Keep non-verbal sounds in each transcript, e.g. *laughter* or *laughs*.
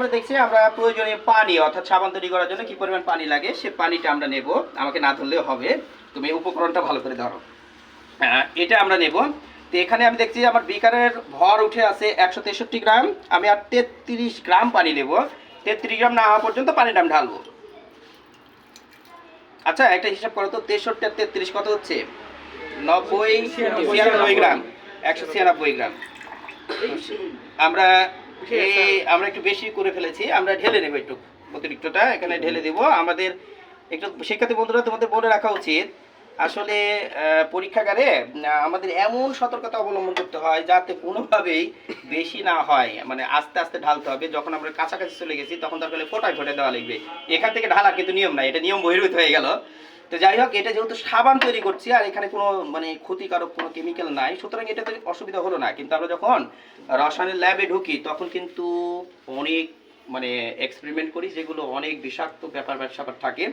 আমরা দেখছি আমরা প্রয়োজনীয় পানি, অর্থাৎ সাবান তৈরি করার জন্য কি পরিমাণ পানি লাগে, সে পানিটা আমরা নেব। আমাকে না ধরলেও হবে। তুমি উপকরণটা ভালো করে ধরো। এটা আমরা নেব। তো এখানে আমি দেখছি আমার বিকারের ভর উঠে আছে একশো তেষট্টি গ্রাম। আমি আর তেত্রিশ গ্রাম পানি নেব। তেত্রিশ গ্রাম না হওয়া পর্যন্ত পানিটা আমি ঢালবো। আচ্ছা একটা হিসাব করো তো তেষট্টি আর তেত্রিশ কত হচ্ছে? নব্বই ছিয়ানব্বই গ্রাম। একশো ছিয়ানব্বই গ্রাম। আমরা এই আমরা একটু বেশি করে ফেলেছি আমরা ঢেলে নেব একটু। অতিরিক্তটা এখানে ঢেলে দেব। আমাদের একটু শিক্ষার্থী বন্ধুরা তোমাদের বলে রাখা উচিত আসলে পরীক্ষাগারে আমাদের এমন সতর্কতা অবলম্বন করতে হয় যাতে কোনোভাবেই বেশি না হয়। মানে আস্তে আস্তে ঢালতে হবে। যখন আমরা কাছাকাছি চলে গেছি তখন তার ফলে ফোটায় ফোটায় দেওয়া লাগবে। এখান থেকে ঢালা কিন্তু নিয়ম নাই। এটা নিয়ম বহির্ভূত হয়ে গেল। তো যাই হোক, এটা যেহেতু সাবান তৈরি করছি, আর এখানে কোনো মানে ক্ষতিকারক কোনো কেমিক্যাল নাই, সুতরাং এটাতে অসুবিধা হলো না। কিন্তু আমরা যখন রসায়নের ল্যাবে ঢুকি, তখন কিন্তু অনেক মানে এক্সপেরিমেন্ট করি, যেগুলো অনেক বিষাক্ত ব্যাপার ব্যাপার থাকে।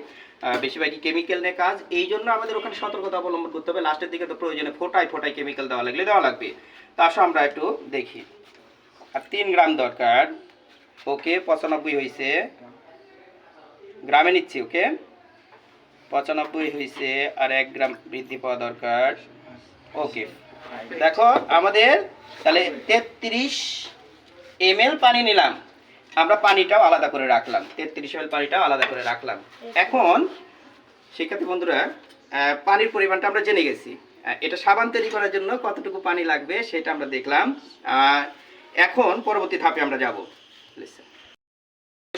বেশিরভাগই কেমিক্যাল নিয়ে কাজ। এই জন্য আমাদের ওখানে সতর্কতা অবলম্বন করতে হবে। লাস্টের দিকে তো প্রয়োজনে ফোটায় ফোটায় কেমিক্যাল দেওয়া লাগলে দেওয়া লাগবে। তা আমরা একটু দেখি। আর তিন গ্রাম দরকার। ওকে, পঁচানব্বই হয়েছে গ্রামে নিচ্ছি, ওকে? পঁচানব্বই হয়েছে আর এক গ্রাম বৃদ্ধি পাওয়া দরকার। ওকে দেখো, আমাদের তাহলে তেত্রিশ এম পানি নিলাম। আমরা পানিটাও আলাদা করে রাখলাম। তেত্রিশ এম পানিটাও আলাদা করে রাখলাম। এখন, শিক্ষার্থী বন্ধুরা পানির পরিমাণটা আমরা জেনে গেছি। এটা সাবান তৈরি করার জন্য কতটুকু পানি লাগবে সেটা আমরা দেখলাম। এখন পরবর্তী ধাপে আমরা যাব। Listen.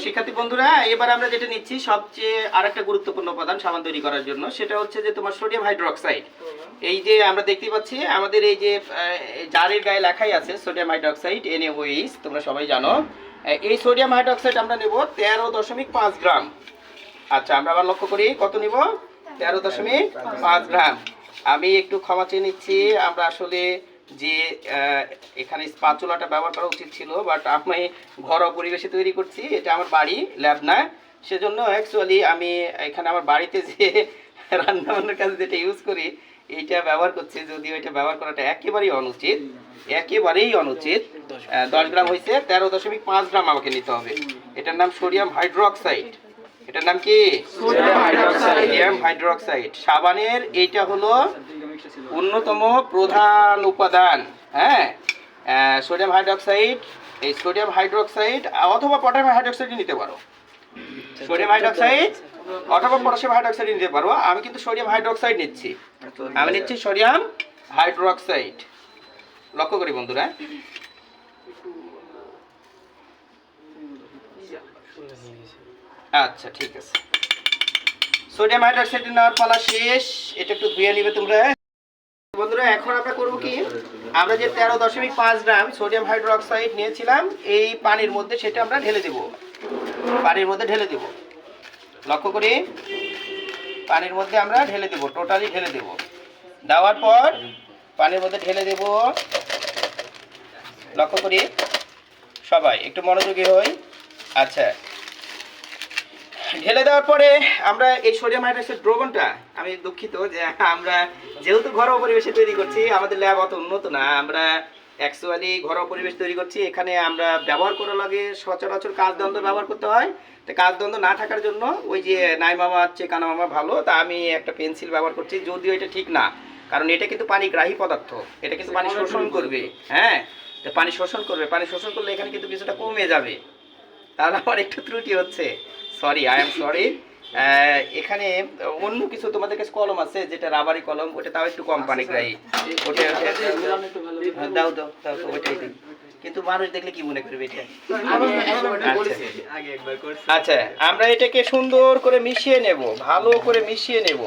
শিক্ষার্থী বন্ধুরা, এবার আমরা যেটা নিচ্ছি সবচেয়ে আরেকটা গুরুত্বপূর্ণ উপাদান সাবান তৈরি করার জন্য, সেটা হচ্ছে যে তোমার সোডিয়াম হাইড্রোক্সাইড। এই যে আমরা দেখতে পাচ্ছি, আমাদের এই যে জারের গায়ে লেখাই আছে সোডিয়াম হাইড্রোক্সাইড এনএওইস তোমরা সবাই জানো। এই সোডিয়াম হাইড্রোক্সাইড আমরা নেব তেরো দশমিক পাঁচ গ্রাম। আচ্ছা আমরা আবার লক্ষ্য করি, কত নিব? তেরো দশমিক পাঁচ গ্রাম। আমি একটু ক্ষমা চেয়ে নিচ্ছি, আমরা আসলে যে এখানে স্পাচুলাটা ব্যবহার করা উচিত ছিল বাট আমি ঘরোয়া পরিবেশে তৈরি করছি এটা আমার বাড়ি ল্যাব না। সেজন্য অ্যাকচুয়ালি আমি এখানে আমার বাড়িতে যে *laughs* রান্না বান্নার কাজে যেটা ইউজ করি এইটা ব্যবহার করছি যদিও এটা ব্যবহার করাটা একেবারেই অনুচিত একেবারেই অনুচিত। দশ গ্রাম হয়েছে তেরো দশমিক পাঁচ গ্রাম আমাকে নিতে হবে। এটার নাম সোডিয়াম হাইড্রোক্সাইড। এটার নাম কি? Sodium hydroxide. সাবানের এইটা হলো অন্যতম প্রধান উপাদান হ্যাঁ? সোডিয়াম হাইড্রোক্সাইড এই সোডিয়াম হাইড্রোক্সাইড অথবা পটাশিয়াম হাইড্রোক্সাইড নিতে পারো। সোডিয়াম হাইড্রোক্সাইড অথবা পটাশিয়াম হাইড্রোক্সাইড নিতে পারো। আমি কিন্তু সোডিয়াম হাইড্রোক্সাইড নিচ্ছি। আমি নিচ্ছি সোডিয়াম হাইড্রোক্সাইড লক্ষ্য করি বন্ধুরা। আচ্ছা ঠিক আছে। সোডিয়াম হাইড্রোক্সাইড নেওয়ার পালা শেষ। এটা একটু ধুয়ে নিবে তোমরা। বন্ধুরা, এখন আমরা করব কি? আমরা যে তেরো দশমিক পাঁচ গ্রাম সোডিয়াম হাইড্রোক্সাইড নিয়েছিলাম, এই পানির মধ্যে সেটা আমরা ঢেলে দেব। পানির মধ্যে ঢেলে দেব। লক্ষ্য করি, পানির মধ্যে আমরা ঢেলে দেব, টোটালি ঢেলে দেব। দেওয়ার পর পানির মধ্যে ঢেলে দেব। লক্ষ্য করি, সবাই, একটু মনোযোগী হই। আচ্ছা। ঢেলে দেওয়ার পরে আমরা এই সোডিয়াম হাইড্রোক্সাইড দ্রবণটা, আমি দুঃখিত যে আমরা যেহেতু ঘরোয়া পরিবেশে তৈরি করছি, আমাদের ল্যাব অত উন্নত না। আমরা অ্যাকচুয়ালি ঘরোয়া পরিবেশ তৈরি করছি, এখানে আমরা ব্যবহার করার লাগে সচরাচর কাজদণ্ড ব্যবহার করতে হয়। তো কাজদণ্ড না থাকার জন্য ওই যে নাই মামা হচ্ছে কানা মামা ভালো, তা আমি একটা পেন্সিল ব্যবহার করছি, যদিও এটা ঠিক না। কারণ এটা কিন্তু পানি গ্রাহী পদার্থ, এটা কিন্তু পানি শোষণ করবে হ্যাঁ? তো পানি শোষণ করবে, পানি শোষণ করলে এখানে কিন্তু কিছুটা কমে যাবে। তাহলে আমার একটু ত্রুটি হচ্ছে। সরি আই এম সরি এখানে অন্য কিছু তোমাদের কাছে কলম আছে যেটা রাবারি কলম ওটা তাও একটু কম পানি গ্রাহী ওটা হ্যাঁ, দাও দাও ওইটাই দিই। কিন্তু মানুষ দেখলে কি মনে করবে এটা। আচ্ছা আমরা এটাকে সুন্দর করে মিশিয়ে নেব ভালো করে মিশিয়ে নেব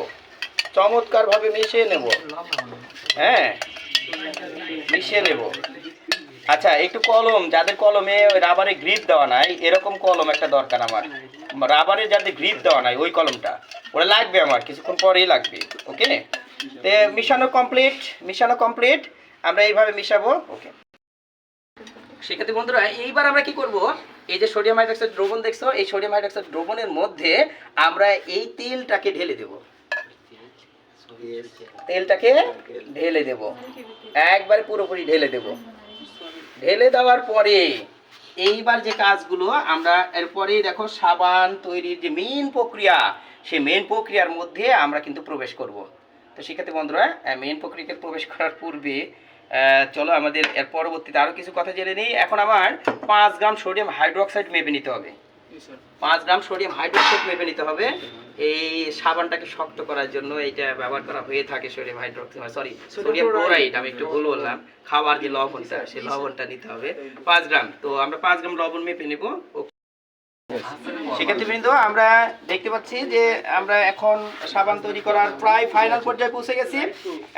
চমৎকার ভাবে মিশিয়ে নেব। হ্যাঁ মিশিয়ে নেব। আচ্ছা একটু কলম, যাদের কলমে রাবারে গ্রিপ দেওয়া নাই, এরকম কলম একটা দরকার আমার। রাবারে যাদের গ্রিপ দেওয়া নাই, ওই কলমটা। ওটা লাগবে আমার, কিছুক্ষণ পরেই লাগবে, ওকে? মিশানো কমপ্লিট মিশানো কমপ্লিট আমরা এইভাবে মিশাবো, ওকে? সেক্ষেত্রে বন্ধুরা, এইবার আমরা কি করব? এই যে সোডিয়াম হাইড্রোক্সাইড দ্রবণ দেখছ, এই সোডিয়াম হাইড্রোক্সাইড দ্রবণের মধ্যে আমরা এই তেলটাকে ঢেলে দেব। তেলটাকে ঢেলে দেব। একবারে পুরোপুরি ঢেলে দেব। ঢেলে দেওয়ার পরে এইবার যে কাজগুলো, আমরা এরপরে দেখো সাবান তৈরির যে মেন প্রক্রিয়া, সেই মেন প্রক্রিয়ার মধ্যে আমরা কিন্তু প্রবেশ করব। তো সেক্ষেত্রে বন্ধুরা মেন প্রক্রিয়াতে প্রবেশ করার পূর্বে চলো আমাদের এর পরবর্তীতে আরও কিছু কথা জেনে নিই। এখন আমার পাঁচ গ্রাম সোডিয়াম হাইড্রোক্সাইড মেপে নিতে হবে। পাঁচ গ্রাম সোডিয়াম হাইড্রোক্সাইড মেপে নিতে হবে। এই সাবানটাকে শক্ত করার জন্য এইটা ব্যবহার করা হয়ে থাকে sodium hydroxide sorry sodium chloride. আমি একটু ভুল বললাম। খাবার যে লবণটা সেই লবণটা নিতে হবে। পাঁচ গ্রাম। তো আমরা পাঁচ গ্রাম লবণ মেপে নেব। সেক্ষেত্রে আমরা দেখতে পাচ্ছি যে আমরা এখন সাবান তৈরি করার প্রায় ফাইনাল পর্যায়ে পৌঁছে গেছি।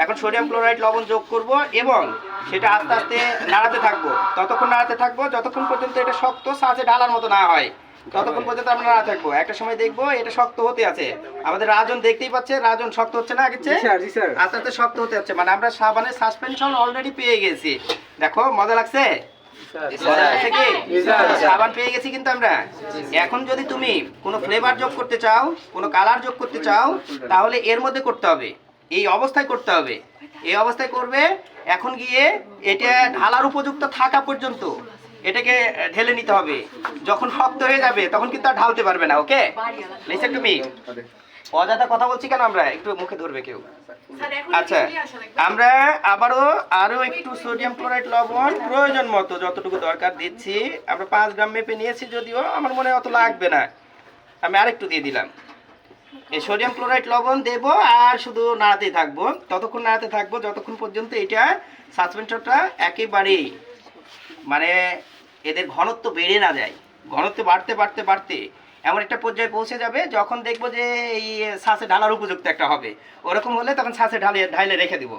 এখন সোডিয়াম ক্লোরাইড লবণ যোগ করব এবং সেটা আস্তে আস্তে নাড়াতে থাকব। ততক্ষণ নাড়াতে থাকব যতক্ষণ পর্যন্ত এটা শক্ত সাজে ঢালার মতো না হয়। ততক্ষণ পর্যন্ত আমরা নাড়া থাকব। একটা সময় দেখব এটা শক্ত হতে আছে। আমাদের রাজন দেখতেই পাচ্ছে রাজন শক্ত হচ্ছে না আগের আস্তে আস্তে শক্ত হতে হচ্ছে মানে আমরা সাবানের সাসপেনশন অলরেডি পেয়ে গেছি। দেখো মজা লাগছে? সাবান পেয়ে গেছি কিন্তু আমরা। এখন যদি তুমি কোনো ফ্লেভার যোগ করতে চাও কোনো কালার যোগ করতে চাও তাহলে এর মধ্যে করতে হবে। এই অবস্থায় করতে হবে। এই অবস্থায় করবে এখন গিয়ে এটা ঢালার উপযুক্ত থাকা পর্যন্ত। এটাকে ঢেলে নিতে হবে। যখন শক্ত হয়ে যাবে তখন কিন্তু আর ঢালতে পারবে না ওকে? লিসেন টু মি অযথা কথা বলছি কেন আমরা? একটু মুখে ধরবে কেউ। আচ্ছা আমরা আবারও আরও একটু সোডিয়াম ক্লোরাইড লবণ প্রয়োজন মতো যতটুকু দরকার দিচ্ছি। আমরা পাঁচ গ্রাম মেপে নিয়েছি যদিও আমার মনে অত লাগবে না। আমি আরেকটু দিয়ে দিলাম। এই সোডিয়াম ক্লোরাইড লবণ দেব আর শুধু নাড়াতেই থাকব। ততক্ষণ নাড়াতে থাকব যতক্ষণ পর্যন্ত এটা সাসপেনশনটা একেবারেই মানে এদের ঘনত্ব বেড়ে না যায়। ঘনত্ব বাড়তে বাড়তে বাড়তে এমন একটা পর্যায়ে পৌঁছে যাবে যখন দেখব যে এই শ্বাসে ঢালার উপযুক্ত একটা হবে। ওরকম হলে তখন শ্বাসে ঢালে ঢাইলে রেখে দিব।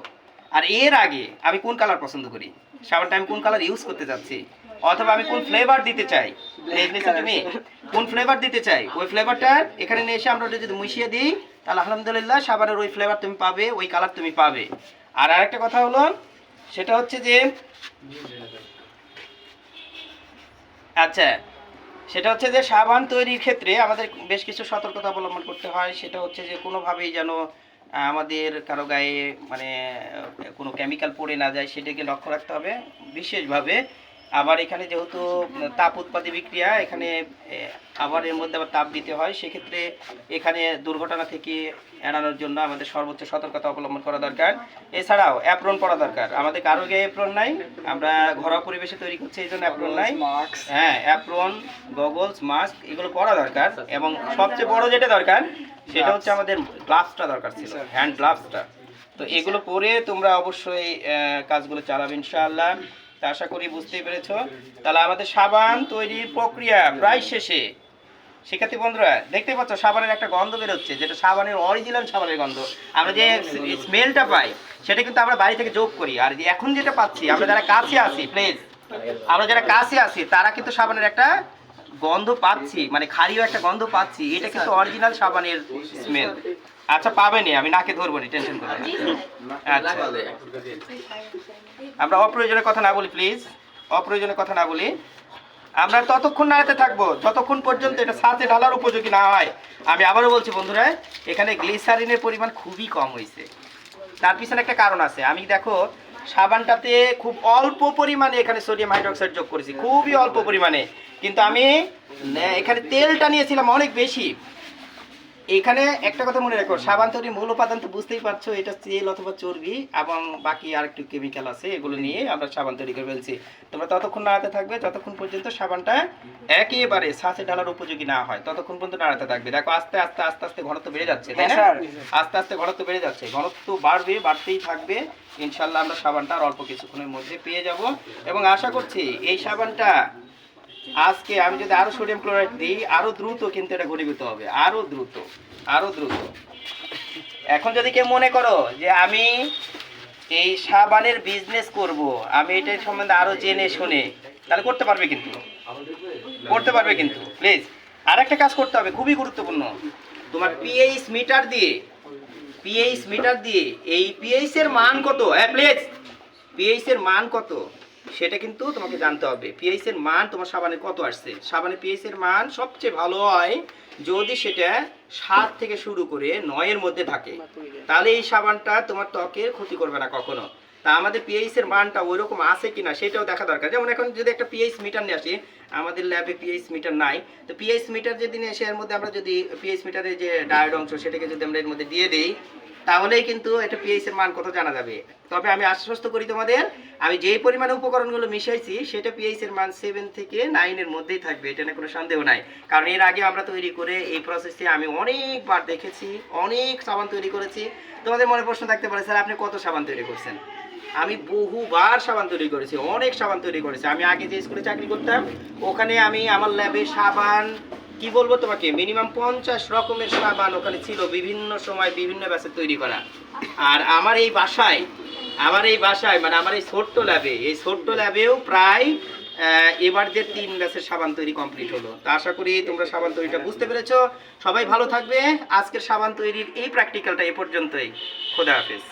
আর এর আগে আমি কোন কালার পছন্দ করি? সাবানটা আমি কোন কালার ইউজ করতে চাচ্ছি? অথবা আমি কোন ফ্লেভার দিতে চাই? তুমি, কোন ফ্লেভার দিতে চাই? ওই ফ্লেভারটা এখানে নিয়ে এসে আমরা ওটা যদি মিশিয়ে দিই, তাহলে আলহামদুলিল্লাহ সাবানের ওই ফ্লেভার তুমি পাবে, ওই কালার তুমি পাবে। আর আরেকটা কথা হলো, সেটা হচ্ছে যে আচ্ছা সেটা হচ্ছে যে সাবান তৈরির ক্ষেত্রে আমাদের বেশ কিছু সতর্কতা অবলম্বন করতে হয়। সেটা হচ্ছে যে কোনোভাবেই যেন আমাদের কারও গায়ে মানে কোনো কেমিক্যাল পড়ে না যায়, সেটাকে লক্ষ্য রাখতে হবে। বিশেষভাবে আবার এখানে যেহেতু তাপ উৎপাদী বিক্রিয়া এখানে আবার এর মধ্যে আবার তাপ দিতে হয় সেক্ষেত্রে এখানে দুর্ঘটনা থেকে এড়ানোর জন্য আমাদের সর্বোচ্চ সতর্কতা অবলম্বন করা দরকার। এছাড়াও অ্যাপ্রন পরা দরকার। আমাদের কারও গায়ে অ্যাপ্রন নাই আমরা ঘরোয়া পরিবেশে তৈরি করছি এই জন্য অ্যাপ্রন নাই। হ্যাঁ অ্যাপ্রন গগলস মাস্ক এগুলো পরা দরকার এবং সবচেয়ে বড় যেটা দরকার সেটা হচ্ছে আমাদের গ্লাভসটা দরকার ছিল হ্যান্ড গ্লাভসটা তো এগুলো পরে তোমরা অবশ্যই কাজগুলো চালাবে ইনশাআল্লাহ। তা আশা করি বুঝতেই পেরেছ। তাহলে আমাদের সাবান তৈরির প্রক্রিয়া প্রায় শেষে। শিক্ষার্থী বন্ধুরা দেখতে পাচ্ছ সাবানের একটা গন্ধ বেরোচ্ছে যেটা সাবানের অরিজিনাল সাবানের গন্ধ। আমরা যে স্মেলটা পাই সেটা কিন্তু আমরা বাড়ি থেকে যোগ করি। আর এখন যেটা পাচ্ছি আমরা যারা কাছে আছি প্লিজ আমরা যারা কাছে আছি তারা কিন্তু সাবানের একটা গন্ধ পাচ্ছি মানে খারিও একটা গন্ধ পাচ্ছি। এটা কিন্তু অরিজিনাল সাবানের স্মেল আচ্ছা পাবেনি আমি নাকে ধরবো না টেনশন করবেন না। আচ্ছা। আমরা অপ্রয়োজনীয় কথা না বলি প্লিজ অপ্রয়োজনীয় কথা না বলি। আমরা ততক্ষণ নাড়াতে থাকব যতক্ষণ পর্যন্ত এটা সাথে ঢালার উপযোগী না হয়। আমি আবারও বলছি বন্ধুরা এখানে গ্লিসারিনের পরিমাণ খুবই কম হয়েছে। তার পিছনে একটা কারণ আছে। আমি দেখো সাবানটাতে খুব অল্প পরিমাণে এখানে সোডিয়াম হাইড্রোক্সাইড যোগ করেছি। খুবই অল্প পরিমাণে। কিন্তু আমি এখানে তেলটা নিয়েছিলাম অনেক বেশি। এখানে একটা কথা মনে রাখো সাবান তৈরির মূল উপাদান তো বুঝতেই পারছ এটা তেল অথবা চর্বি এবং বাকি আরেকটু কেমিক্যাল আছে এগুলো নিয়ে আমরা সাবান তৈরি করে ফেলছি। তোমরা ততক্ষণ নাড়াতে থাকবে যতক্ষণ পর্যন্ত সাবানটা একেবারে সাঁচে ঢালার উপযোগী না হয় ততক্ষণ পর্যন্ত নাড়াতে থাকবে। দেখো আস্তে আস্তে আস্তে আস্তে ঘনত্ব বেড়ে যাচ্ছে তাই না? আস্তে আস্তে ঘনত্ব বেড়ে যাচ্ছে ঘনত্ব বাড়বে বাড়তেই থাকবে। ইনশাল্লাহ আমরা সাবানটা আর অল্প কিছুক্ষণের মধ্যে পেয়ে যাব। এবং আশা করছি এই সাবানটা আজকে আমি যদি আরও সোডিয়াম ক্লোরাইড দিই, আরও দ্রুত কিন্তু এটা ঘনীভূত হবে, আরও দ্রুত আরও দ্রুত। এখন যদি কেউ মনে করো যে আমি এই সাবানের বিজনেস করব, আমি এটার সম্বন্ধে আরও জেনে শুনে, তাহলে করতে পারবে কিন্তু। করতে পারবে কিন্তু প্লিজ আর একটা কাজ করতে হবে, খুবই গুরুত্বপূর্ণ। তোমার পিএইচ মিটার দিয়ে পিএইচ মিটার দিয়ে, এই পিএইচ এর মান কত? হ্যাঁ প্লিজ পিএইচ এর মান কত? সেটা কিন্তু তোমাকে জানতে হবে। পিএইচ এর মান তোমার সাবানে কত আসছে? সাবানে পিএইচ এর মান সবচেয়ে ভালো হয় যদি সেটা সাত থেকে শুরু করে নয়ের মধ্যে থাকে। তাহলে এই সাবানটা তোমার ত্বকের ক্ষতি করবে না কখনো। তা আমাদের পিএইচ এর মানটা ওইরকম আছে কিনা সেটাও দেখা দরকার। যেমন এখন যদি একটা পিএইচ মিটার নিয়ে আসি, আমাদের ল্যাবে পিএইচ মিটার নাই। তো পিএইচ মিটার যেদিন এসে এর মধ্যে আমরা যদি পিএইচ মিটারের যে ডায়োড অংশ সেটাকে যদি আমরা এর মধ্যে দিয়ে দিই তাহলেই কিন্তু এটা পিএইচ এর মান কত জানা যাবে? তবে আমি আশ্বস্ত করি তোমাদের, আমি যেই পরিমাণে উপকরণগুলো মিশাইছি, সেটা পিএইচ এর মান সেভেন থেকে নাইনের মধ্যেই থাকবে, এটা নিয়ে কোনো সন্দেহ নাই। কারণ এর আগে আমরা তৈরি করে এই প্রসেসে আমি অনেকবার দেখেছি, অনেক সাবান তৈরি করেছি। তোমাদের মনে প্রশ্ন থাকতে পারে, স্যার, আপনি কত সাবান তৈরি করছেন? আমি বহুবার সাবান তৈরি করেছি, অনেক সাবান তৈরি করেছি। আমি আগে যে স্কুলে চাকরি করতাম, ওখানে আমি আমার ল্যাবে সাবান কি বলব তোমাকে? মিনিমাম পঞ্চাশ রকমের সাবান ওখানে ছিল বিভিন্ন সময় বিভিন্ন ব্যাচে তৈরি করা। আর আমার এই বাসায়, আমার এই বাসায় মানে আমার এই ছোট্ট ল্যাবে এই ছোট্ট ল্যাবেও প্রায় এবার যে তিন ব্যাচের সাবান তৈরি কমপ্লিট হলো। তা আশা করি তোমরা সাবান তৈরিটা বুঝতে পেরেছ। সবাই ভালো থাকবে। আজকের সাবান তৈরির এই প্র্যাকটিক্যালটা এ পর্যন্তই। খোদা হাফেজ।